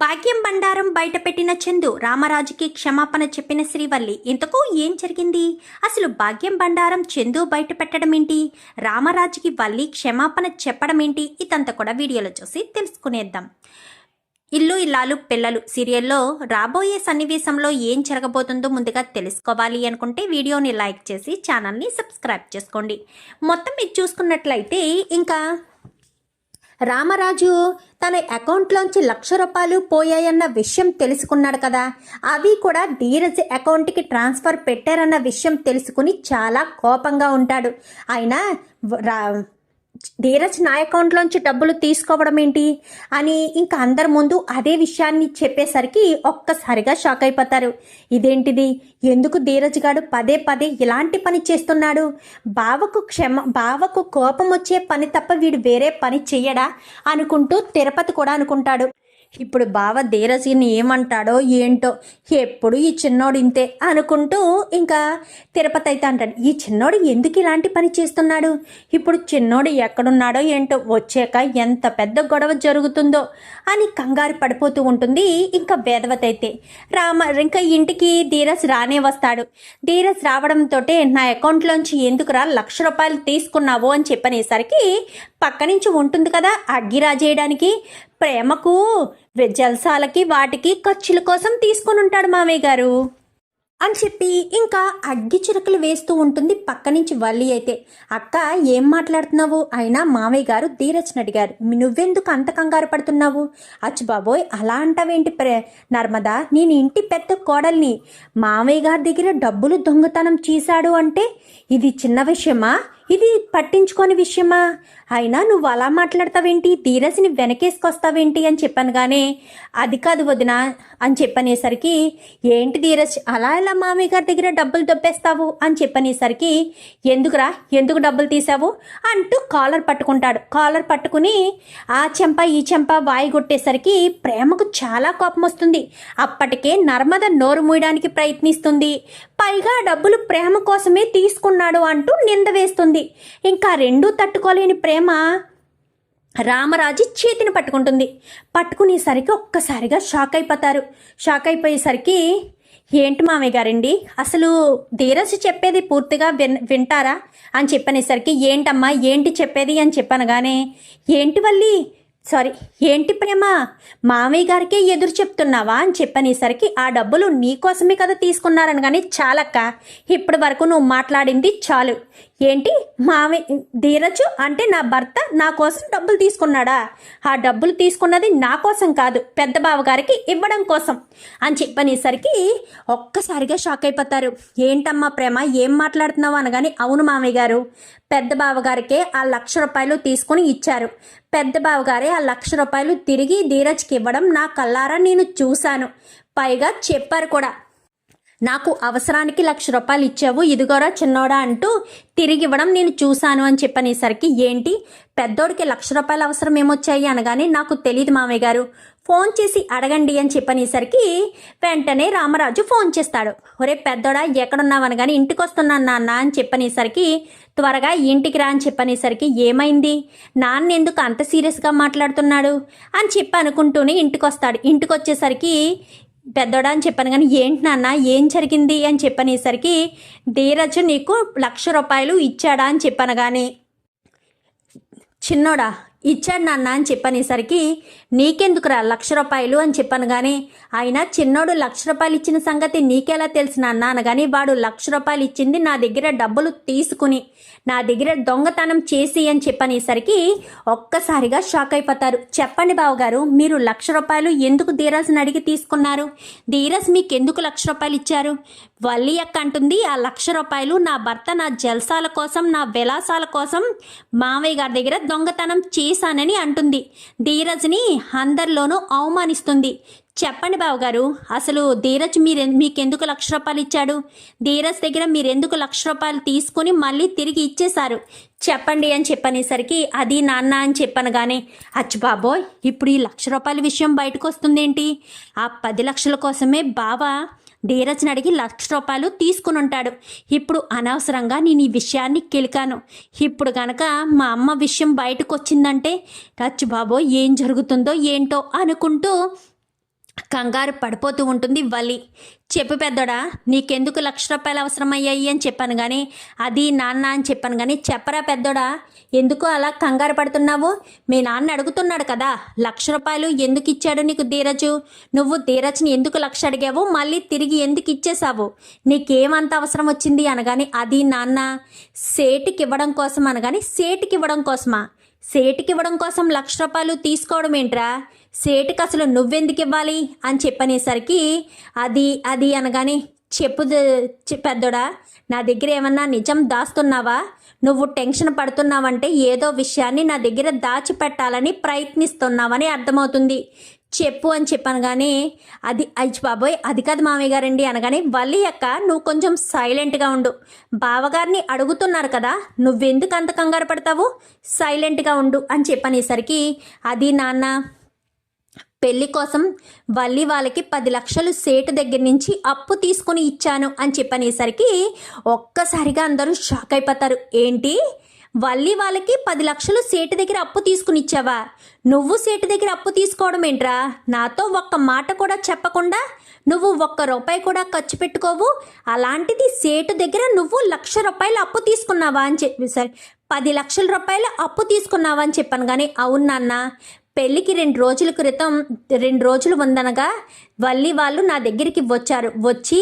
భాగ్యం బండారం బయటపెట్టిన చందు రామరాజుకి క్షమాపణ చెప్పిన శ్రీవల్లి ఇంతకు ఏం జరిగింది? అసలు భాగ్యం బండారం చందు బయటపెట్టడం ఏంటి రామరాజుకి వల్లి క్షమాపణ చెప్పడం ఏంటి ఇదంతా కూడా వీడియోలో చూసి తెలుసుకునేద్దాం. ఇల్లు ఇల్లాలు పిల్లలు సీరియల్లో రాబోయే సన్నివేశంలో ఏం జరగబోతుందో ముందుగా తెలుసుకోవాలి అనుకుంటే వీడియోని లైక్ చేసి ఛానల్ని సబ్స్క్రైబ్ చేసుకోండి. మొత్తం మీరు చూసుకున్నట్లయితే ఇంకా రామరాజు తన అకౌంట్లోంచి లక్ష రూపాయలు పోయాయన్న విషయం తెలుసుకున్నాడు కదా. అవి కూడా ధీరజ్ అకౌంట్కి ట్రాన్స్ఫర్ పెట్టారన్న విషయం తెలుసుకుని చాలా కోపంగా ఉంటాడు. ఆయన ధీరజ్ నా అకౌంట్లోంచి డబ్బులు తీసుకోవడం ఏంటి? అని ఇంకా అందరి ముందు అదే విషయాన్ని చెప్పేసరికి ఒక్కసారిగా షాక్ అయిపోతారు. ఇదేంటిది? ఎందుకు ధీరజ్ గాడు పదే పదే ఇలాంటి పని చేస్తున్నాడు? బావకు క్షమ బావకు కోపం వచ్చే పని తప్ప వీడు వేరే పని చెయ్యడా? అనుకుంటూ తిరుపతి కూడా అనుకుంటాడు. ఇప్పుడు బావ ధీరసిని ఏమంటాడో ఏంటో ఎప్పుడు ఈ చిన్నోడు ఇంతే అనుకుంటూ ఇంకా తిరుపతి అయితే అంటాడు ఈ చిన్నోడు ఎందుకు ఇలాంటి పని చేస్తున్నాడు? ఇప్పుడు చిన్నోడు ఎక్కడున్నాడో ఏంటో వచ్చాక ఎంత పెద్ద గొడవ జరుగుతుందో అని కంగారు పడిపోతూ ఉంటుంది ఇంకా వేదవతి అయితే. రామ ఇంకా ఇంటికి ధీరస్ రానే వస్తాడు. ధీరస్ రావడంతో నా అకౌంట్లోంచి ఎందుకురా లక్ష రూపాయలు తీసుకున్నావు అని చెప్పనేసరికి పక్క నుంచి ఉంటుంది కదా అగ్గిరా చేయడానికి ప్రేమకు జల్సాలకి వాటికి ఖర్చుల కోసం తీసుకొని ఉంటాడు మామయ్య గారు. అని చెప్పి ఇంకా అగ్గి చిరకలు వేస్తూ ఉంటుంది పక్క నుంచి వల్లి అయితే. అక్క ఏం మాట్లాడుతున్నావు? అయినా మామయ్య గారు ధీరజ్ని అడిగారు. నువ్వెందుకు అంత కంగారు పడుతున్నావు? అచ్చు బాబోయ్ అలా అంటావేంటి ప్రే? నర్మదా నేను ఇంటి పెద్ద కోడల్ని. మామయ్య గారి దగ్గర డబ్బులు దొంగతనం చేశాడు అంటే ఇది చిన్న విషయమా? ఇది పట్టించుకోని విషయమా? అయినా నువ్వు అలా మాట్లాడతావేంటి? ధీరజ్ని వెనకేసుకొస్తావేంటి అని చెప్పాను కానీ అది కాదు వదిన అని చెప్పనేసరికి ఏంటి ధీరజ్ అలా ఎలా మామయ్య గారి దగ్గర డబ్బులు దొబ్బేస్తావు అని చెప్పనేసరికి ఎందుకురా ఎందుకు డబ్బులు తీసావు అంటూ కాలర్ పట్టుకుంటాడు. కాలర్ పట్టుకుని ఆ చెంప ఈ చెంప వాయి కొట్టేసరికి ప్రేమకు చాలా కోపం వస్తుంది. అప్పటికే నర్మద నోరు మూయడానికి ప్రయత్నిస్తుంది. పైగా డబ్బులు ప్రేమ కోసమే తీసుకున్నాడు అంటూ నింద వేస్తుంది. ఇంకా రెండూ తట్టుకోలేని ప్రేమ రామరాజు చేతిని పట్టుకుంటుంది. పట్టుకునేసరికి ఒక్కసారిగా షాక్ అయిపోతారు. షాక్ అయిపోయేసరికి ఏంటి మామయ్య గారండి? అసలు ధీరజ్ చెప్పేది పూర్తిగా విన్ వింటారా? అని చెప్పనేసరికి ఏంటమ్మా? ఏంటి చెప్పేది? అని చెప్పనగానే ఏంటి వల్లి? సారీ ఏంటి ప్రేమ? మామయ్య గారికే ఎదురు చెప్తున్నావా? అని చెప్పనేసరికి ఆ డబ్బులు నీకోసమే కదా తీసుకున్నారని కానీ చాలక్క. ఇప్పటి వరకు నువ్వు మాట్లాడింది చాలు. ఏంటి? మామయ్య ధీరజు అంటే నా భర్త నా కోసం డబ్బులు తీసుకున్నాడా? ఆ డబ్బులు తీసుకున్నది నా కోసం కాదు పెద్ద బావగారికి ఇవ్వడం కోసం. అని చెప్పనేసరికి ఒక్కసారిగా షాక్ అయిపోతారు. ఏంటమ్మా ప్రేమ ఏం మాట్లాడుతున్నావు అనగాని అవును మామయ్య గారు. పెద్ద బావగారికే ఆ లక్ష రూపాయలు తీసుకుని ఇచ్చారు. పెద్ద బావగారే ఆ లక్ష రూపాయలు తిరిగి ధీరజ్కి ఇవ్వడం నా కల్లారా నేను చూశాను. పైగా చెప్పారు కూడా. నాకు అవసరానికి లక్ష రూపాయలు ఇచ్చావు ఇదిగోరా చిన్నోడా అంటూ తిరిగి ఇవ్వడం నేను చూశాను అని చెప్పనేసరికి ఏంటి? పెద్దోడికి లక్ష రూపాయలు అవసరం ఏమొచ్చాయి? అనగానే నాకు తెలియదు మామయ్య గారు. ఫోన్ చేసి అడగండి అని చెప్పనేసరికి వెంటనే రామరాజు ఫోన్ చేస్తాడు. ఒరే పెద్దోడా ఎక్కడున్నావు? అనగానే ఇంటికి వస్తున్నాను నాన్న అని చెప్పనేసరికి త్వరగా ఇంటికి రా అని చెప్పనేసరికి ఏమైంది? నాన్న ఎందుకు అంత సీరియస్గా మాట్లాడుతున్నాడు? అని చెప్పి అనుకుంటూనే ఇంటికి వస్తాడు ఇంటికి వచ్చేసరికి పెద్దోడా అని చెప్పాను కానీ ఏంటి నాన్న ఏం జరిగింది అని చెప్పనేసరికి ధీరజ్ నీకు లక్ష రూపాయలు ఇచ్చాడా అని చెప్పాను కానీ చిన్నోడా ఇచ్చాడు నాన్న అని చెప్పనేసరికి నీకెందుకురా లక్ష రూపాయలు? అని చెప్పాను కానీ ఆయన చిన్నోడు లక్ష రూపాయలు ఇచ్చిన సంగతి నీకెలా తెలుసు నాన్న? అనగాని వాడు లక్ష రూపాయలు ఇచ్చింది నా దగ్గర డబ్బులు తీసుకుని నా దగ్గర దొంగతనం చేసి అని చెప్పనేసరికి ఒక్కసారిగా షాక్ అయిపోతారు. చెప్పండి బావగారు మీరు లక్ష రూపాయలు ఎందుకు ధీరాజ్ని అడిగి తీసుకున్నారు? ధీరాజ్ మీకు ఎందుకు లక్ష రూపాయలు ఇచ్చారు? వల్లియక్క అంటుంది ఆ లక్ష రూపాయలు నా భర్త నా జల్సాల కోసం నా విలాసాల కోసం మామయ్య గారి దగ్గర దొంగతనం చేశానని అంటుంది. ధీరజ్ని అందరిలోనూ అవమానిస్తుంది. చెప్పండి బావగారు అసలు ధీరజ్ మీరు మీకెందుకు లక్ష రూపాయలు ఇచ్చాడు? ధీరజ్ దగ్గర మీరెందుకు లక్ష రూపాయలు తీసుకుని మళ్ళీ తిరిగి ఇచ్చేశారు? చెప్పండి అని చెప్పనేసరికి అది నాన్న అని చెప్పనగానే అచ్చు బాబోయ్ ఇప్పుడు ఈ లక్ష రూపాయల విషయం బయటకు వస్తుందేంటి ఆ పది లక్షల కోసమే బావ ధీరజ్ని అడిగి లక్ష రూపాయలు తీసుకుని ఉంటాడు ఇప్పుడు అనవసరంగా నేను ఈ విషయాన్ని కెలికాను. ఇప్పుడు గనక మా అమ్మ విషయం బయటకు వచ్చిందంటే టచ్ బాబో ఏం జరుగుతుందో ఏంటో అనుకుంటూ కంగారు పడిపోతూ ఉంటుంది వలి చెప్పు పెద్దోడా నీకెందుకు లక్ష రూపాయలు అవసరమయ్యాయి అని చెప్పాను కానీ అది నాన్న అని చెప్పాను కానీ చెప్పరా పెద్దోడా ఎందుకు అలా కంగారు పడుతున్నావు? మీ నాన్న అడుగుతున్నాడు కదా లక్ష రూపాయలు ఎందుకు ఇచ్చాడు నీకు ధీరజు? నువ్వు ధీరజ్ని ఎందుకు లక్ష అడిగావు? మళ్ళీ తిరిగి ఎందుకు ఇచ్చేసావు నీకేమంత అవసరం వచ్చింది అనగాని అది నాన్న సేటుకి ఇవ్వడం కోసం అనగాని సేటుకి ఇవ్వడం కోసమా? సేటుకి ఇవ్వడం కోసం లక్ష రూపాయలు తీసుకోవడం ఏంట్రా? సేటుకి అసలు నువ్వెందుకు ఇవ్వాలి? అని చెప్పనేసరికి అది అది అనగానే చెప్పు ద- పెద్దోడా నా దగ్గర ఏమన్నా నిజం దాస్తున్నావా? నువ్వు టెన్షన్ పడుతున్నావంటే ఏదో విషయాన్ని నా దగ్గర దాచిపెట్టాలని ప్రయత్నిస్తున్నావని అర్థమవుతుంది. చెప్పు అని చెప్పాను కానీ అది అయ్యి బాబోయ్ అది కాదు మామయ్య గారండి అనగానే వల్లి అక్క నువ్వు కొంచెం సైలెంట్గా ఉండు. బావగారిని అడుగుతున్నారు కదా నువ్వెందుకు అంత కంగారు పడతావు? సైలెంట్గా ఉండు అని చెప్పనేసరికి అది నాన్న పెళ్ళి కోసం వల్లి వాళ్ళకి పది లక్షలు సేటు దగ్గర నుంచి అప్పు తీసుకొని ఇచ్చాను అని చెప్పనేసరికి ఒక్కసారిగా అందరూ షాక్ అయిపోతారు. ఏంటి? వల్లి వాళ్ళకి పది లక్షలు సేటు దగ్గర అప్పు తీసుకుని ఇచ్చావా? నువ్వు సేటు దగ్గర అప్పు తీసుకోవడం ఏంట్రా? నాతో ఒక్క మాట కూడా చెప్పకుండా నువ్వు ఒక్క రూపాయి కూడా ఖర్చు పెట్టుకోవు. అలాంటిది సేటు దగ్గర నువ్వు లక్ష రూపాయలు అప్పు తీసుకున్నావా అని చెప్పి సరే పది లక్షల రూపాయలు అప్పు తీసుకున్నావా అని చెప్పాను. కానీ అవును నాన్న పెళ్ళికి రెండు రోజుల క్రితం రెండు రోజులు ఉందనగా వల్లి వాళ్ళు నా దగ్గరికి వచ్చారు. వచ్చి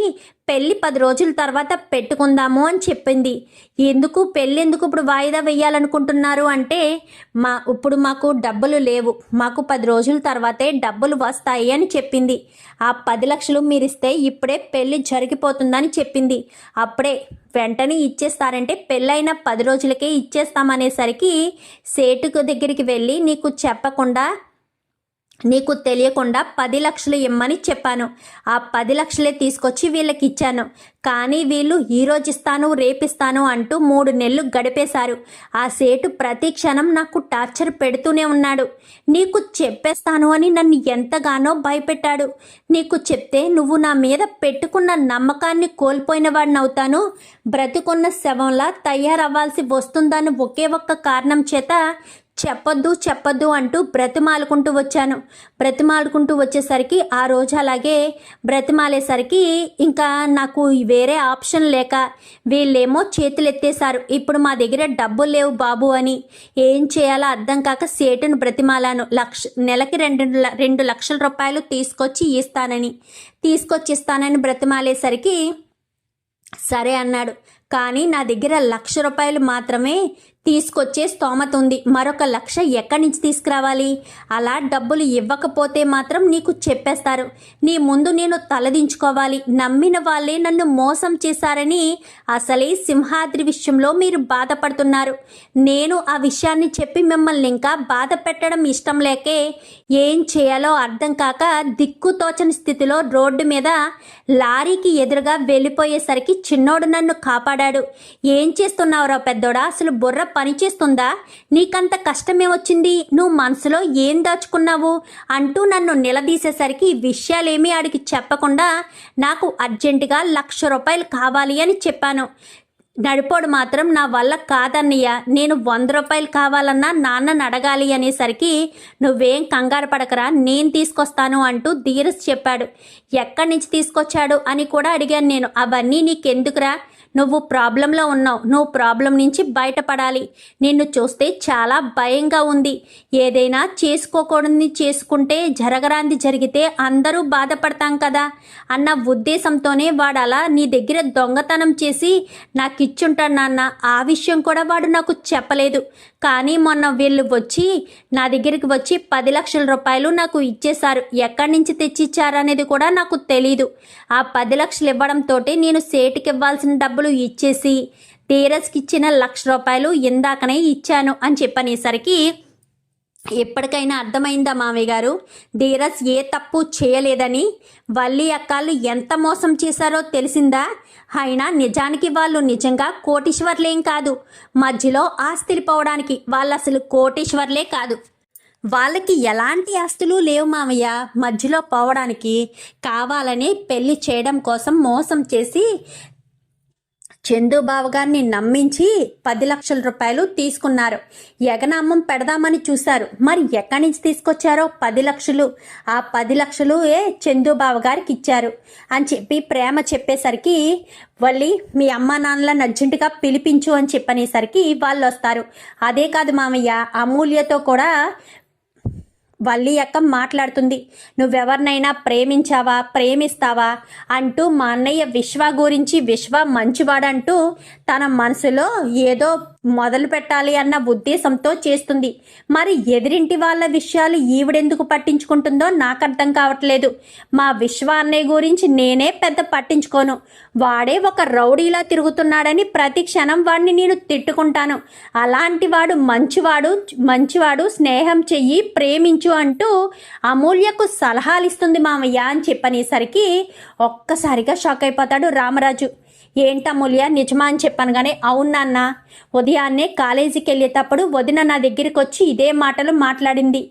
పెళ్ళి పది రోజుల తర్వాత పెట్టుకుందాము అని చెప్పింది. ఎందుకు? పెళ్ళి ఎందుకు ఇప్పుడు వాయిదా వేయాలనుకుంటున్నారు అంటే మా ఇప్పుడు మాకు డబ్బులు లేవు. మాకు పది రోజుల తర్వాతే డబ్బులు వస్తాయి అని చెప్పింది. ఆ పది లక్షలు మీరు ఇస్తే ఇప్పుడే పెళ్ళి జరిగిపోతుందని చెప్పింది. అప్పుడే వెంటనే ఇచ్చేస్తారంటే పెళ్ళైన పది రోజులకే ఇచ్చేస్తామనేసరికి సేటుకు దగ్గరికి వెళ్ళి నీకు చెప్పకుండా నీకు తెలియకుండా పది లక్షలు ఇమ్మని చెప్పాను. ఆ పది లక్షలే తీసుకొచ్చి వీళ్ళకి ఇచ్చాను కానీ వీళ్ళు ఈ రోజు ఇస్తాను రేపిస్తాను అంటూ మూడు నెలలు గడిపేశారు. ఆ సేటు ప్రతి క్షణం నాకు టార్చర్ పెడుతూనే ఉన్నాడు. నీకు చెప్పేస్తాను అని నన్ను ఎంతగానో భయపెట్టాడు. నీకు చెప్తే నువ్వు నా మీద పెట్టుకున్న నమ్మకాన్ని కోల్పోయిన వాడినవుతాను బ్రతుకున్న శవంలా తయారవ్వాల్సి వస్తుందని ఒకే ఒక్క కారణం చేత చెప్పొద్దు చెప్పొద్దు అంటూ బ్రతిమాలుకుంటూ వచ్చాను. బ్రతిమాలుకుంటూ వచ్చేసరికి ఆ రోజు అలాగే బ్రతిమాలేసరికి ఇంకా నాకు వేరే ఆప్షన్ లేక వీళ్ళేమో చేతులు ఎత్తేశారు ఇప్పుడు మా దగ్గర డబ్బులు లేవు బాబు అని. ఏం చేయాలో అర్థం కాక సేటును బ్రతిమాలాను. లక్ష నెలకి రెండు ల- రెండు లక్షల రూపాయలు తీసుకొచ్చి ఇస్తానని. తీసుకొచ్చి ఇస్తానని బ్రతిమాలేసరికి సరే అన్నాడు. కానీ నా దగ్గర లక్ష రూపాయలు మాత్రమే తీసుకొచ్చే స్తోమత ఉంది. మరొక లక్ష ఎక్కడి నుంచి తీసుకురావాలి? అలా డబ్బులు ఇవ్వకపోతే మాత్రం నీకు చెప్పేస్తారు. నీ ముందు నేను తలదించుకోవాలి. నమ్మిన వాళ్ళే నన్ను మోసం చేశారని అసలే సింహాద్రి విషయంలో మీరు బాధపడుతున్నారు. నేను ఆ విషయాన్ని చెప్పి మిమ్మల్ని ఇంకా బాధ పెట్టడం ఇష్టం లేకే ఏం చేయాలో అర్థం కాక దిక్కుతోచని స్థితిలో రోడ్డు మీద లారీకి ఎదురుగా వెళ్ళిపోయేసరికి చిన్నోడు నన్ను కాపాడాడు. ఏం చేస్తున్నావురా పెద్దోడా? అసలు బుర్ర పనిచేస్తుందా? నీకంత కష్టమే వచ్చింది. నువ్వు మనసులో ఏం దాచుకున్నావు? అంటూ నన్ను నిలదీసేసరికి ఈ విషయాలేమీ ఆడికి చెప్పకుండా నాకు అర్జెంటుగా లక్ష రూపాయలు కావాలి అని చెప్పాను. నడిపోడు మాత్రం నా వల్ల కాదన్నయ్య. నేను వంద రూపాయలు కావాలన్నా నాన్నని అడగాలి అనేసరికి నువ్వేం కంగారు పడకరా నేను తీసుకొస్తాను అంటూ ధీరస్ చెప్పాడు. ఎక్కడి నుంచి తీసుకొచ్చాడు అని కూడా అడిగాను నేను. అవన్నీ నీకెందుకురా? నువ్వు ప్రాబ్లంలో ఉన్నావు. నువ్వు ప్రాబ్లం నుంచి బయటపడాలి. నిన్ను చూస్తే చాలా భయంగా ఉంది. ఏదైనా చేసుకోకూడదు చేసుకుంటే జరగరాంది జరిగితే అందరూ బాధపడతాం కదా అన్న ఉద్దేశంతోనే వాడు అలా నీ దగ్గర దొంగతనం చేసి నాకు ఇచ్చుంటాడు నాన్న. ఆ విషయం కూడా వాడు నాకు చెప్పలేదు. కానీ మొన్న వీళ్ళు వచ్చి నా దగ్గరికి వచ్చి పది లక్షల రూపాయలు నాకు ఇచ్చేశారు. ఎక్కడి నుంచి తెచ్చిచ్చారనేది కూడా నాకు తెలీదు. ఆ పది లక్షలు ఇవ్వడంతో నేను సేటుకి ఇవ్వాల్సిన డబ్బులు ఇచ్చేసి ధీరజ్కి ఇచ్చిన లక్ష రూపాయలు ఇందాకనే ఇచ్చాను అని చెప్పనేసరికి ఎప్పటికైనా అర్థమైందా మామయ్య గారు? ధీరజ్ ఏ తప్పు చేయలేదని వల్లి అక్కాళ్ళు ఎంత మోసం చేశారో తెలిసిందా? అయినా నిజానికి వాళ్ళు నిజంగా కోటీశ్వర్లేం కాదు. మధ్యలో ఆస్తిలు పోవడానికి వాళ్ళు అసలు కోటీశ్వర్లే కాదు. వాళ్ళకి ఎలాంటి ఆస్తులు లేవు మామయ్య. మధ్యలో పోవడానికి కావాలని పెళ్ళి చేయడం కోసం మోసం చేసి చందుబాబు గారిని నమ్మించి పది లక్షల రూపాయలు తీసుకున్నారు. ఎగనామం పెడదామని చూశారు. మరి ఎక్కడి నుంచి తీసుకొచ్చారో పది లక్షలు? ఆ పది లక్షలు ఏ చందుబాబు గారికి ఇచ్చారు. అని చెప్పి ప్రేమ చెప్పేసరికి వల్లి మీ అమ్మ నాన్నలను అర్జెంటుగా పిలిపించు అని చెప్పనేసరికి వాళ్ళు వస్తారు అదే కాదు మామయ్య అమూల్యతో కూడా వల్లి అక్క మాట్లాడుతుంది. నువ్వెవరినైనా ప్రేమించావా? ప్రేమిస్తావా? అంటూ మా అన్నయ్య విశ్వ గురించి విశ్వ మంచివాడంటూ తన మనసులో ఏదో మొదలు పెట్టాలి అన్న ఉద్దేశంతో చేస్తుంది. మరి ఎదిరింటి వాళ్ళ విషయాలు ఈవిడెందుకు పట్టించుకుంటుందో నాకు అర్థం కావట్లేదు. మా విశ్వ అన్నయ్య గురించి నేనే పెద్ద పట్టించుకోను. వాడే ఒక రౌడీలా తిరుగుతున్నాడని ప్రతి క్షణం వాడిని నేను తిట్టుకుంటాను. అలాంటి వాడు మంచివాడు మంచివాడు స్నేహం చెయ్యి ప్రేమించు అంటూ అమూల్యకు సలహాలు ఇస్తుంది మామయ్య అని చెప్పనేసరికి ఒక్కసారిగా షాక్ అయిపోతాడు రామరాజు. ఏంటమూల్య నిజమా అని చెప్పాను కానీ అవునాన్న ఉదయాన్నే కాలేజీకి వెళ్ళేటప్పుడు వదిన నా దగ్గరికి వచ్చి ఇదే మాటలు మాట్లాడింది.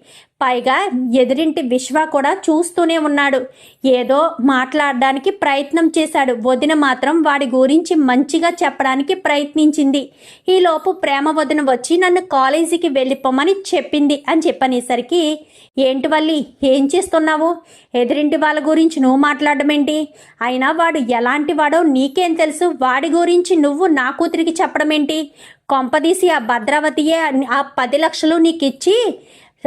పైగా ఎదురింటి విశ్వ కూడా చూస్తూనే ఉన్నాడు. ఏదో మాట్లాడడానికి ప్రయత్నం చేశాడు. వదిన మాత్రం వాడి గురించి మంచిగా చెప్పడానికి ప్రయత్నించింది. ఈలోపు ప్రేమ వదిన వచ్చి నన్ను కాలేజీకి వెళ్ళిపోమని చెప్పింది అని చెప్పనేసరికి ఏంటి వల్లి ఏం చేస్తున్నావు? ఎదురింటి వాళ్ళ గురించి నువ్వు మాట్లాడడం ఏంటి అయినా వాడు ఎలాంటి వాడో నీకేం తెలుసు? వాడి గురించి నువ్వు నా కూతురికి చెప్పడం ఏంటి కొంపదీసి ఆ భద్రావతియే ఆ పది లక్షలు నీకు ఇచ్చి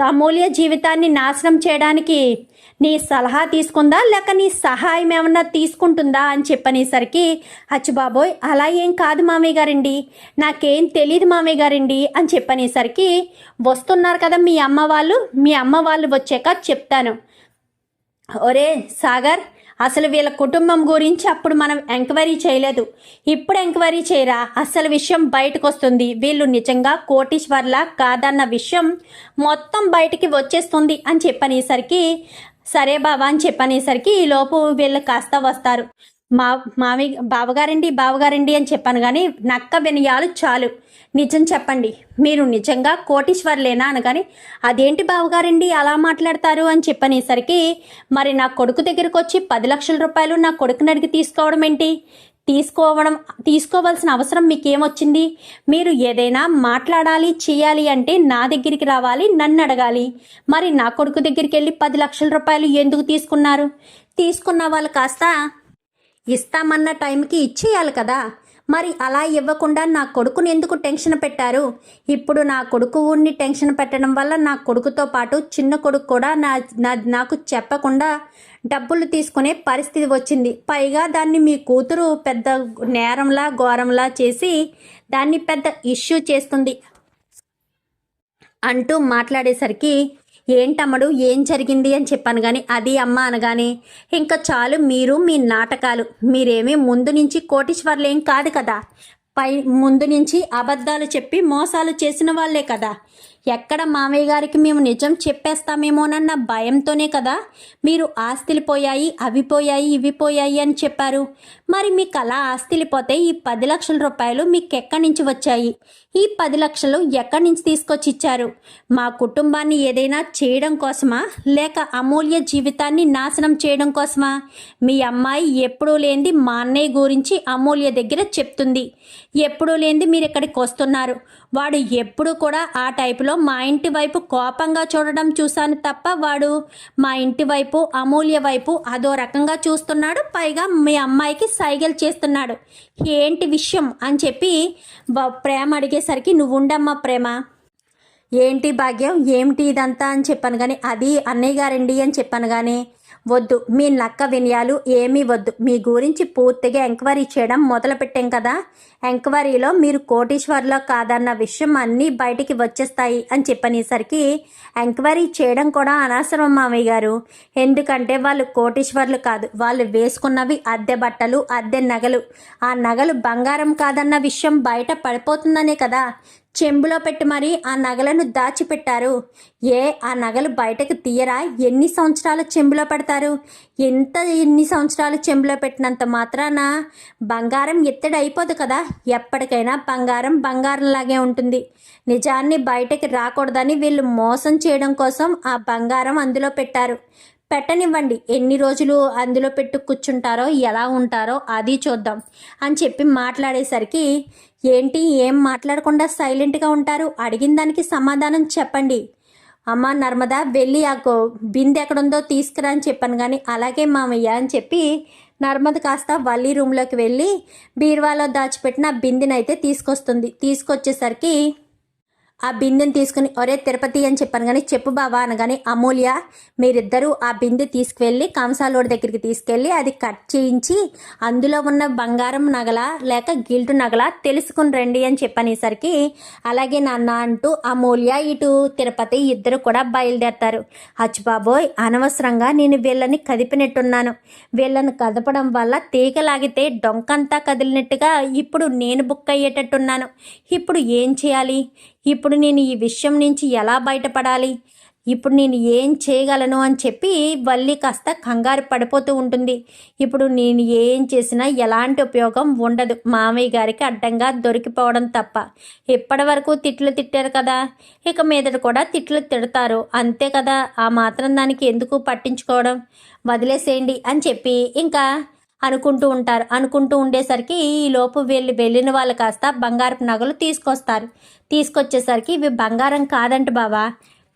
అమూల్య జీవితాన్ని నాశనం చేయడానికి నీ సలహా తీసుకుందా? లేక నీ సహాయం ఏమన్నా తీసుకుంటుందా? అని చెప్పనేసరికి అచ్చుబాబోయ్ అలా ఏం కాదు మామయ్య గారండి. నాకేం తెలియదు మామయ్య గారండి అని చెప్పనేసరికి వస్తున్నారు కదా మీ అమ్మ వాళ్ళు మీ అమ్మ వాళ్ళు వచ్చాక చెప్తాను. ఒరే సాగర్ అసలు వీళ్ళ కుటుంబం గురించి అప్పుడు మనం ఎంక్వైరీ చేయలేదు. ఇప్పుడు ఎంక్వైరీ చేయరా? అసలు విషయం బయటకు వస్తుంది వీళ్ళు నిజంగా కోటీశ్వర్లా కాదన్న విషయం మొత్తం బయటికి వచ్చేస్తుంది అని చెప్పనేసరికి సరే బాబా అని చెప్పనేసరికి ఈలోపు వీళ్ళు కాస్త వస్తారు. మా మామి బావగారండి బావగారండి అని చెప్పాను కానీ నక్క వినయాలు చాలు. నిజం చెప్పండి. మీరు నిజంగా కోటీశ్వర్లేనా అనగాని అదేంటి బావగారండి అలా మాట్లాడతారు? అని చెప్పనేసరికి మరి నా కొడుకు దగ్గరకు వచ్చి పది లక్షల రూపాయలు నా కొడుకుని అడిగి తీసుకోవడం ఏంటి? తీసుకోవడం తీసుకోవాల్సిన అవసరం మీకేమొచ్చింది? మీరు ఏదైనా మాట్లాడాలి చేయాలి అంటే నా దగ్గరికి రావాలి నన్ను అడగాలి. మరి నా కొడుకు దగ్గరికి వెళ్ళి పది లక్షల రూపాయలు ఎందుకు తీసుకున్నారు? తీసుకున్న వాళ్ళు కాస్త ఇస్తామన్న టైంకి ఇచ్చేయాలి కదా. మరి అలా ఇవ్వకుండా నా కొడుకుని ఎందుకు టెన్షన్ పెట్టారు? ఇప్పుడు నా కొడుకు ఊరిని టెన్షన్ పెట్టడం వల్ల నా కొడుకుతో పాటు చిన్న కొడుకు కూడా నా నా- నాకు చెప్పకుండా డబ్బులు తీసుకునే పరిస్థితి వచ్చింది. పైగా దాన్ని మీ కూతురు పెద్ద నేరంలా ఘోరంలా చేసి దాన్ని పెద్ద ఇష్యూ చేస్తుంది అంటూ మాట్లాడేసరికి ఏంటమ్మడు ఏం జరిగింది? అని చెప్పాను కానీ అది అమ్మ అనగానే ఇంకా చాలు మీరు మీ నాటకాలు మీరేమీ ముందు నుంచి కోటీశ్వర్లేం కాదు కదా. పై ముందు నుంచి అబద్ధాలు చెప్పి మోసాలు చేసిన వాళ్ళే కదా. ఎక్కడ మామయ్య గారికి మేము నిజం చెప్పేస్తామేమోనన్న భయంతోనే కదా మీరు ఆస్తులు పోయాయి అవి పోయాయి ఇవి పోయాయి అని చెప్పారు. మరి మీకు అలా ఆస్తులు పోతే ఈ పది లక్షల రూపాయలు మీకు ఎక్కడి నుంచి వచ్చాయి? ఈ పది లక్షలు ఎక్కడి నుంచి తీసుకొచ్చి ఇచ్చారు? మా కుటుంబాన్ని ఏదైనా చేయడం కోసమా? లేక అమూల్య జీవితాన్ని నాశనం చేయడం కోసమా? మీ అమ్మాయి ఎప్పుడూ లేనిది మా అన్నయ్య గురించి అమూల్య దగ్గర చెప్తుంది. ఎప్పుడూ లేనిది మీరు ఇక్కడికి వస్తున్నారు. వాడు ఎప్పుడు కూడా ఆ టైపులో మా ఇంటి వైపు కోపంగా చూడడం చూశాను తప్ప వాడు మా ఇంటి వైపు అమూల్య వైపు అదో రకంగా చూస్తున్నాడు. పైగా మీ అమ్మాయికి సైగలు చేస్తున్నాడు. ఏంటి విషయం అని చెప్పి ప్రేమ అడిగేసరికి నువ్వు ఉండమ్మా ప్రేమ. ఏంటి భాగ్యం? ఏమిటి ఇదంతా అని చెప్పాను కానీ అది అన్నయ్య గారండి అని చెప్పాను కానీ వద్దు. మీ నక్క వినయాలు ఏమీ వద్దు. మీ గురించి పూర్తిగా ఎంక్వైరీ చేయడం మొదలుపెట్టాం కదా. ఎంక్వైరీలో మీరు కోటీశ్వర్లో కాదన్న విషయం అన్నీ బయటికి వచ్చేస్తాయి అని చెప్పనేసరికి ఎంక్వైరీ చేయడం కూడా అనవసరం మామయ్య గారు. ఎందుకంటే వాళ్ళు కోటీశ్వర్లు కాదు. వాళ్ళు వేసుకున్నవి అద్దె బట్టలు అద్దె నగలు. ఆ నగలు బంగారం కాదన్న విషయం బయట పడిపోతుందనే కదా. చెంబులో పెట్టి మరి ఆ నగలను దాచిపెట్టారు. ఏ ఆ నగలు బయటకు తీయరా? ఎన్ని సంవత్సరాలు చెంబులో పెడతారు? ఎంత ఎన్ని సంవత్సరాలు చెంబులో పెట్టినంత మాత్రాన బంగారం ఎత్తడి అయిపోదు కదా? ఎప్పటికైనా బంగారం బంగారంలాగే ఉంటుంది. నిజాన్ని బయటకి రాకూడదని వీళ్ళు మోసం చేయడం కోసం ఆ బంగారం అందులో పెట్టారు. పెట్టనివ్వండి. ఎన్ని రోజులు అందులో పెట్టు కూర్చుంటారో ఎలా ఉంటారో అది చూద్దాం అని చెప్పి మాట్లాడేసరికి ఏంటి ఏం మాట్లాడకుండా సైలెంట్గా ఉంటారు? అడిగిన దానికి సమాధానం చెప్పండి. అమ్మ నర్మదా వెళ్ళి ఆ గో- బిందె ఎక్కడుందో తీసుకురా అని చెప్పాను కానీ అలాగే మామయ్య అని చెప్పి నర్మద కాస్త వల్లి రూమ్లోకి వెళ్ళి బీరువాలో దాచిపెట్టిన బిందెనైతే తీసుకొస్తుంది. తీసుకొచ్చేసరికి ఆ బిందెని తీసుకుని ఒరే తిరుపతి అని చెప్పాను కానీ చెప్పు బావా అనగానే అమూల్య మీరిద్దరూ ఆ బిందె తీసుకువెళ్ళి కంసాలోడి దగ్గరికి తీసుకెళ్ళి అది కట్ చేయించి అందులో ఉన్న బంగారం నగల లేక గిల్టు నగల తెలుసుకుని రండి అని చెప్పనేసరికి అలాగే నాన్న అంటూ అమూల్య ఇటు తిరుపతి ఇద్దరు కూడా బయలుదేరతారు. అచ్చుబాబోయ్ అనవసరంగా నేను వీళ్ళని కదిపినట్టున్నాను. వీళ్ళని కదపడం వల్ల తీగ లాగితే డొంకంతా కదిలినట్టుగా ఇప్పుడు నేను బుక్ అయ్యేటట్టున్నాను. ఇప్పుడు ఏం చేయాలి? ఇప్పుడు నేను ఈ విషయం నుంచి ఎలా బయటపడాలి? ఇప్పుడు నేను ఏం చేయగలను అని చెప్పి వల్లి కాస్త కంగారు పడిపోతూ ఉంటుంది. ఇప్పుడు నేను ఏం చేసినా ఎలాంటి ఉపయోగం ఉండదు. మామయ్య గారికి అడ్డంగా దొరికిపోవడం తప్ప. ఇప్పటి వరకు తిట్లు తిట్టారు కదా? ఇక మీదట కూడా తిట్లు తిడతారు. అంతే కదా? ఆ మాత్రం దానికి ఎందుకు పట్టించుకోవడం? వదిలేసేయండి అని చెప్పి ఇంకా అనుకుంటూ ఉంటారు. అనుకుంటూ ఉండేసరికి ఈ లోపు వెళ్ళి వెళ్ళిన వాళ్ళు కాస్త బంగారపు నగలు తీసుకొస్తారు. తీసుకొచ్చేసరికి ఇవి బంగారం కాదంట బావా.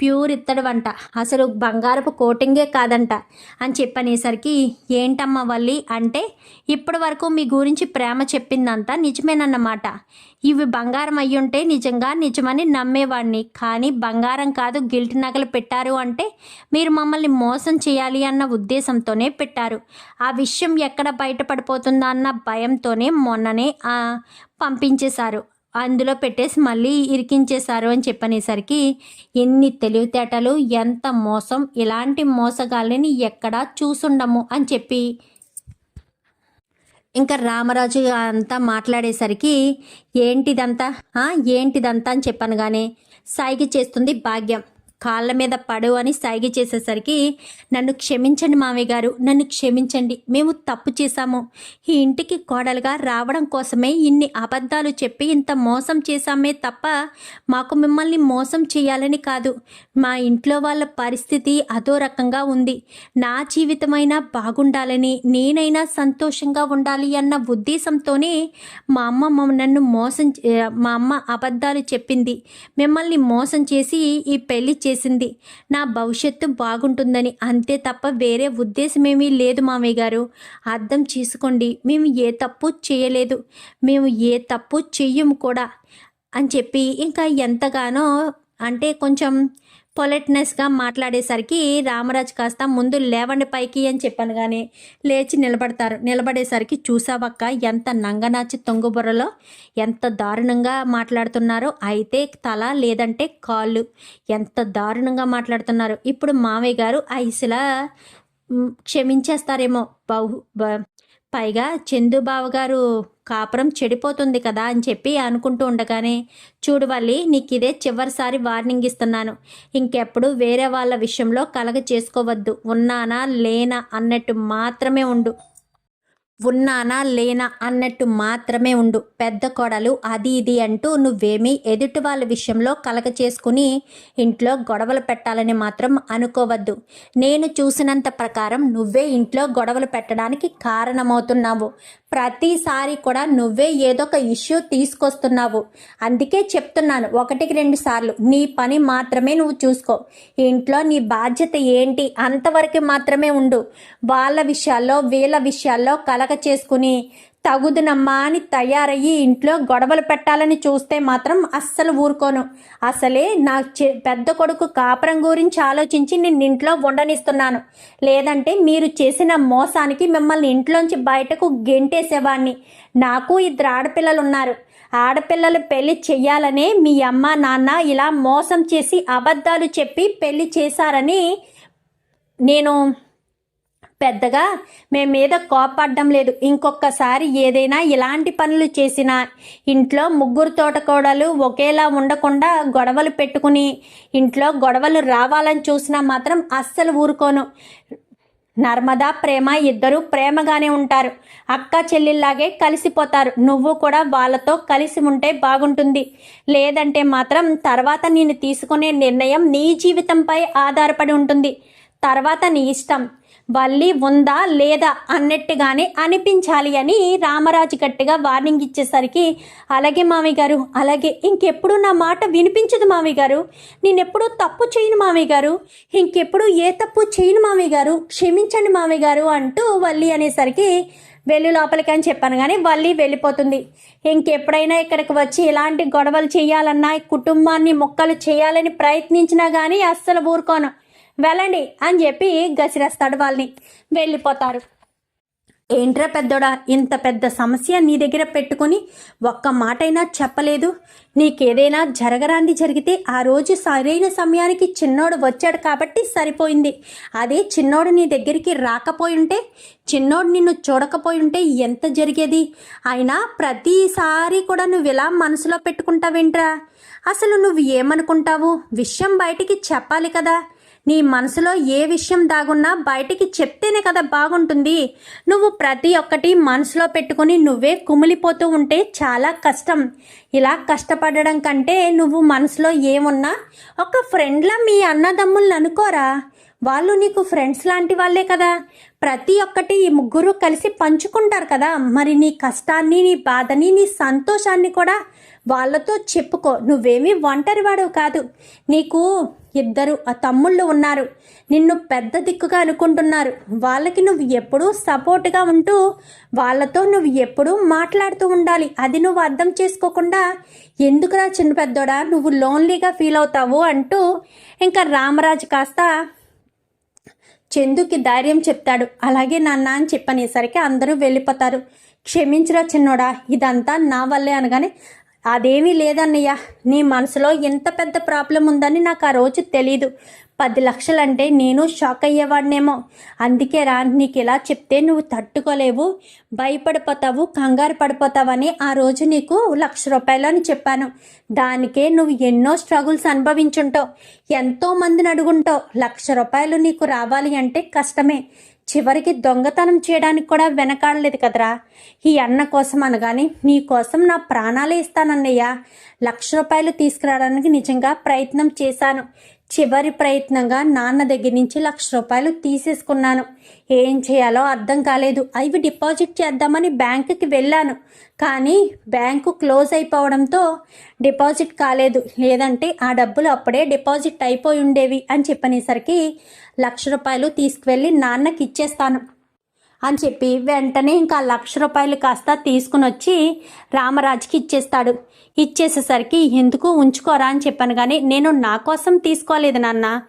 ప్యూర్ ఇత్తడి వంట అసలు బంగారపు కోటింగే కాదంట. అని చెప్పనేసరికి ఏంటమ్మా వల్లి? అంటే ఇప్పటి వరకు మీ గురించి ప్రేమ చెప్పిందంతా నిజమేనన్నమాట. ఇవి బంగారం అయ్యుంటే నిజంగా నిజమని నమ్మేవాడిని కానీ బంగారం కాదు గిల్ట్ నగలు పెట్టారు అంటే మీరు మమ్మల్ని మోసం చేయాలి అన్న ఉద్దేశంతోనే పెట్టారు. ఆ విషయం ఎక్కడ బయటపడిపోతుందా అన్న భయంతోనే మొన్ననే పంపించేశారు. అందులో పెట్టేసి మళ్ళీ ఇరికించేశారు అని చెప్పనేసరికి ఎన్ని తెలివితేటలు ఎంత మోసం ఇలాంటి మోసగాళ్ళని ఎక్కడా చూసుండము అని చెప్పి. ఇంకా రామరాజు అంతా మాట్లాడేసరికి ఏంటిదంతా? ఏంటిదంతా అని చెప్పాను కానీ సాయికి చేస్తుంది భాగ్యం. కాళ్ళ మీద పడు అని సాగి చేసేసరికి నన్ను క్షమించండి మామయ్య గారు నన్ను క్షమించండి. మేము తప్పు చేశాము. ఈ ఇంటికి కోడలుగా రావడం కోసమే ఇన్ని అబద్ధాలు చెప్పి ఇంత మోసం చేశామే తప్ప మాకు మిమ్మల్ని మోసం చేయాలని కాదు. మా ఇంట్లో వాళ్ళ పరిస్థితి అదో రకంగా ఉంది. నా జీవితమైనా బాగుండాలని నేనైనా సంతోషంగా ఉండాలి అన్న ఉద్దేశంతోనే మా అమ్మ నన్ను మోసం చే- మా అమ్మ అబద్ధాలు చెప్పింది. మిమ్మల్ని మోసం చేసి ఈ పెళ్ళి చేసింది. నా భవిష్యత్తు బాగుంటుందని అంతే తప్ప వేరే ఉద్దేశమేమీ లేదు మామయ్య గారు. అర్థం చేసుకోండి మేము ఏ తప్పు చేయలేదు. మేము ఏ తప్పు చెయ్యము కూడా. అని చెప్పి ఇంకా ఎంతగానో అంటే కొంచెం పొలైట్నెస్గా మాట్లాడేసరికి రామరాజు కాస్త ముందు లేవండి పైకి అని చెప్పాను కానీ లేచి నిలబడతారు. నిలబడేసరికి చూసావక్క ఎంత నంగనాచి తొంగుబుర్రలో ఎంత దారుణంగా మాట్లాడుతున్నారో. అయితే తల లేదంటే కాళ్ళు. ఎంత దారుణంగా మాట్లాడుతున్నారు. ఇప్పుడు మామయ్య గారు ఐసులా క్షమించేస్తారేమో. బహు పైగా చందుబావ గారు కాపురం చెడిపోతుంది కదా అని చెప్పి అనుకుంటూ ఉండగానే చూడు వల్లి నీకు ఇదే చివరిసారి వార్నింగ్ ఇస్తున్నాను. ఇంకెప్పుడు వేరే వాళ్ళ విషయంలో కలగ చేసుకోవద్దు. ఉన్నానా లేనా అన్నట్టు మాత్రమే ఉండు. ఉన్నానా లేనా అన్నట్టు మాత్రమే ఉండు. పెద్ద కోడలు అది ఇది అంటూ నువ్వేమీ ఎదుటి వాళ్ళ విషయంలో కలగ చేసుకుని ఇంట్లో గొడవలు పెట్టాలని మాత్రం అనుకోవద్దు. నేను చూసినంత ప్రకారం నువ్వే ఇంట్లో గొడవలు పెట్టడానికి కారణమవుతున్నావు. ప్రతిసారి కూడా నువ్వే ఏదో ఒక ఇష్యూ తీసుకొస్తున్నావు. అందుకే చెప్తున్నాను ఒకటికి రెండు సార్లు. నీ పని మాత్రమే నువ్వు చూసుకో. ఇంట్లో నీ బాధ్యత ఏంటి అంతవరకు మాత్రమే ఉండు. వాళ్ళ విషయాల్లో వీళ్ళ విషయాల్లో కలగ చేసుకుని తగుదునమ్మా అని తయారయ్యి ఇంట్లో గొడవలు పెట్టాలని చూస్తే మాత్రం అస్సలు ఊరుకోను. అసలే నా పెద్ద కొడుకు కాపురం గురించి ఆలోచించి నేను ఇంట్లో ఉండనిస్తున్నాను లేదంటే మీరు చేసిన మోసానికి మిమ్మల్ని ఇంట్లోంచి బయటకు గెంటేసేవాణ్ణి. నాకు ఇద్దరు ఆడపిల్లలు ఉన్నారు ఆడపిల్లలు పెళ్ళి చెయ్యాలనే మీ అమ్మ నాన్న ఇలా మోసం చేసి అబద్ధాలు చెప్పి పెళ్ళి చేశారని నేను పెద్దగా మేము మీద కోపడడం లేదు. ఇంకొకసారి ఏదైనా ఇలాంటి పనులు చేసినా ఇంట్లో ముగ్గురు తోటకోడలు ఒకేలా ఉండకుండా గొడవలు పెట్టుకుని ఇంట్లో గొడవలు రావాలని చూసినా మాత్రం అస్సలు ఊరుకోను. నర్మదా ప్రేమ ఇద్దరు ప్రేమగానే ఉంటారు. అక్క చెల్లిలాగే కలిసిపోతారు. నువ్వు కూడా వాళ్ళతో కలిసి ఉంటే బాగుంటుంది. లేదంటే మాత్రం తర్వాత నేను తీసుకునే నిర్ణయం నీ జీవితంపై ఆధారపడి ఉంటుంది. తర్వాత నీ ఇష్టం. వల్లి ఉందా లేదా అన్నట్టుగానే అనిపించాలి అని రామరాజు గట్టిగా వార్నింగ్ ఇచ్చేసరికి అలాగే మామయ్య గారు అలాగే ఇంకెప్పుడు నా మాట వినిపించదు మామయ్య గారు. నేనెప్పుడు తప్పు చేయను మామయ్య గారు. ఇంకెప్పుడు ఏ తప్పు చేయను మామయ్య గారు. క్షమించండి మామయ్య గారు అంటూ వల్లి అనేసరికి వెళ్ళి లోపలికి అని చెప్పాను. కానీ వల్లి వెళ్ళిపోతుంది. ఇంకెప్పుడైనా ఇక్కడికి వచ్చి ఇలాంటి గొడవలు చేయాలన్నా కుటుంబాన్ని మొక్కలు చేయాలని ప్రయత్నించినా కానీ అస్సలు ఊరుకోను. వెళ్ళండి అని చెప్పి గసిరేస్తాడు వాళ్ళని. వెళ్ళిపోతారు. ఏంట్రా పెద్దోడా ఇంత పెద్ద సమస్య నీ దగ్గర పెట్టుకొని ఒక్క మాటైనా చెప్పలేదు. నీకేదైనా జరగరాంది జరిగితే ఆ రోజు సరైన సమయానికి చిన్నోడు వచ్చాడు కాబట్టి సరిపోయింది. అదే చిన్నోడు నీ దగ్గరికి రాకపోయి ఉంటే చిన్నోడు నిన్ను చూడకపోయి ఉంటే ఎంత జరిగేది? అయినా ప్రతిసారి కూడా నువ్వు ఇలా మనసులో పెట్టుకుంటావేంట్రా? అసలు నువ్వు ఏమనుకుంటావు? విషయం బయటికి చెప్పాలి కదా. నీ మనసులో ఏ విషయం దాగున్నా బయటికి చెప్తేనే కదా బాగుంటుంది. నువ్వు ప్రతి ఒక్కటి మనసులో పెట్టుకుని నువ్వే కుమిలిపోతూ ఉంటే చాలా కష్టం. ఇలా కష్టపడడం కంటే నువ్వు మనసులో ఏమున్నా ఒక ఫ్రెండ్లా మీ అన్నదమ్ముల్ని అనుకోరా. వాళ్ళు నీకు ఫ్రెండ్స్ లాంటి వాళ్ళే కదా. ప్రతి ఒక్కటి ఈ ముగ్గురు కలిసి పంచుకుంటారు కదా. మరి నీ కష్టాన్ని నీ బాధని నీ సంతోషాన్ని కూడా వాళ్ళతో చెప్పుకో. నువ్వేమీ ఒంటరివాడు కాదు. నీకు ఇద్దరు ఆ తమ్ముళ్ళు ఉన్నారు. నిన్ను పెద్ద దిక్కుగా అనుకుంటున్నారు. వాళ్ళకి నువ్వు ఎప్పుడూ సపోర్ట్గా ఉంటూ వాళ్ళతో నువ్వు ఎప్పుడూ మాట్లాడుతూ ఉండాలి. అది నువ్వు అర్థం చేసుకోకుండా ఎందుకురా చిన్న పెద్దోడా నువ్వు లోన్లీగా ఫీల్ అవుతావు అంటూ ఇంకా రామరాజు కాస్త చందుకి ధైర్యం చెప్తాడు. అలాగే నాన్న అని చెప్పనేసరికి అందరూ వెళ్ళిపోతారు. క్షమించరా చిన్నోడా ఇదంతా నా వల్లే అనగానే అదేమీ లేదన్నయ్య. నీ మనసులో ఎంత పెద్ద ప్రాబ్లం ఉందని నాకు ఆ రోజు తెలీదు. పది లక్షలంటే నేను షాక్ అయ్యేవాడినేమో. అందుకే రా నీకు ఇలా చెప్తే నువ్వు తట్టుకోలేవు. భయపడిపోతావు కంగారు పడిపోతావని ఆ రోజు నీకు లక్ష రూపాయలు అని చెప్పాను. దానికే నువ్వు ఎన్నో స్ట్రగుల్స్ అనుభవించుంటావు. ఎంతో మందిని అడుగుంటావు. లక్ష రూపాయలు నీకు రావాలి అంటే కష్టమే. చివరికి దొంగతనం చేయడానికి కూడా వెనకాడలేదు కదరా. ఈ అన్న కోసం అనగానే నీ కోసం నా ప్రాణాలే ఇస్తానన్నయ్య. లక్ష రూపాయలు తీసుకురావడానికి నిజంగా ప్రయత్నం చేశాను. చివరి ప్రయత్నంగా నాన్న దగ్గర నుంచి లక్ష రూపాయలు తీసేసుకున్నాను. ఏం చేయాలో అర్థం కాలేదు. అవి డిపాజిట్ చేద్దామని బ్యాంకుకి వెళ్ళాను. కానీ బ్యాంకు క్లోజ్ అయిపోవడంతో డిపాజిట్ కాలేదు. లేదంటే ఆ డబ్బులు అప్పుడే డిపాజిట్ అయిపోయి ఉండేవి అని చెప్పనేసరికి లక్ష రూపాయలు తీసుకువెళ్ళి నాన్నకి ఇచ్చేస్తాను అని చెప్పి వెంటనే ఇంకా లక్ష రూపాయలు కాస్త తీసుకుని వచ్చి రామరాజుకి ఇచ్చేస్తాడు. ఇచ్చేసేసరికి ఎందుకు ఉంచుకోరా? అని చెప్పాను. కానీ నేను నా కోసం తీసుకోలేదు నాన్న.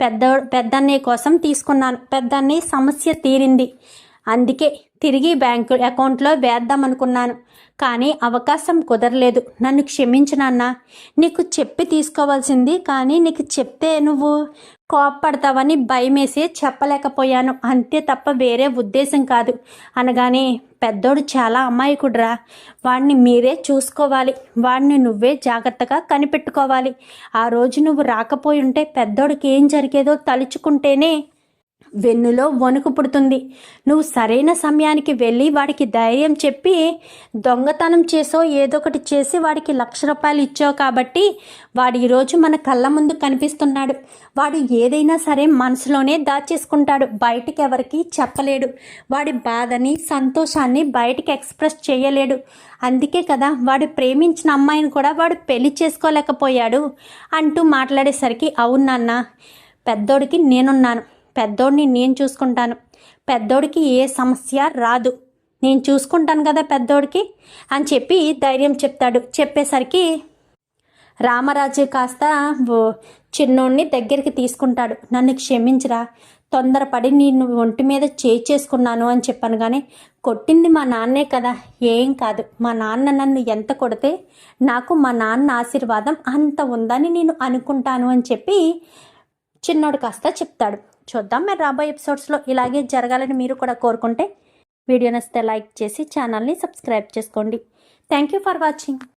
పెద్ద పెద్దన్నయ్య కోసం తీసుకున్నాను. పెద్దన్నయ్య సమస్య తీరింది. అందుకే తిరిగి బ్యాంకు అకౌంట్లో వేద్దాం అనుకున్నాను కానీ అవకాశం కుదరలేదు. నన్ను క్షమించినాన్న నీకు చెప్పి తీసుకోవాల్సింది కానీ నీకు చెప్తే నువ్వు కోప్పడతావని భయమేసి చెప్పలేకపోయాను. అంతే తప్ప వేరే ఉద్దేశం కాదు. అనగానే పెద్దోడు చాలా అమాయకుడ్రా. వాడిని మీరే చూసుకోవాలి. వాడిని నువ్వే జాగ్రత్తగా కనిపెట్టుకోవాలి. ఆ రోజు నువ్వు రాకపోయి ఉంటే పెద్దోడికి ఏం జరిగేదో తలుచుకుంటేనే వెన్నులో వణుకు పుడుతుంది. నువ్వు సరైన సమయానికి వెళ్ళి వాడికి ధైర్యం చెప్పి దొంగతనం చేసో ఏదో ఒకటి చేసి వాడికి లక్ష రూపాయలు ఇచ్చావు కాబట్టి వాడు ఈరోజు మన కళ్ళ ముందు కనిపిస్తున్నాడు. వాడు ఏదైనా సరే మనసులోనే దాచేసుకుంటాడు. బయటికి ఎవరికి చెప్పలేడు. వాడి బాధని సంతోషాన్ని బయటికి ఎక్స్ప్రెస్ చేయలేడు. అందుకే కదా వాడు ప్రేమించిన అమ్మాయిని కూడా వాడు పెళ్ళి చేసుకోలేకపోయాడు అంటూ మాట్లాడేసరికి అవునన్నా పెద్దోడికి నేనున్నాను. పెద్దోడిని నేను చూసుకుంటాను. పెద్దోడికి ఏ సమస్య రాదు. నేను చూసుకుంటాను కదా పెద్దోడికి అని చెప్పి ధైర్యం చెప్తాడు. చెప్పేసరికి రామరాజు కాస్త చిన్నోడిని దగ్గరికి తీసుకుంటాడు. నన్ను క్షమించరా. తొందరపడి నేను ఒంటి మీద చేసుకున్నాను అని చెప్పాను కానీ కొట్టింది మా నాన్నే కదా. ఏం కాదు. మా నాన్న నన్ను ఎంత కొడితే నాకు మా నాన్న ఆశీర్వాదం అంత ఉందని నేను అనుకుంటాను అని చెప్పి చిన్నోడు కాస్త చెప్తాడు. చూద్దాం. మీరు రాబోయే ఎపిసోడ్స్లో ఇలాగే జరగాలని మీరు కూడా కోరుకుంటే వీడియో నచ్చితే లైక్ చేసి ఛానల్ని సబ్స్క్రైబ్ చేసుకోండి. Thank you for watching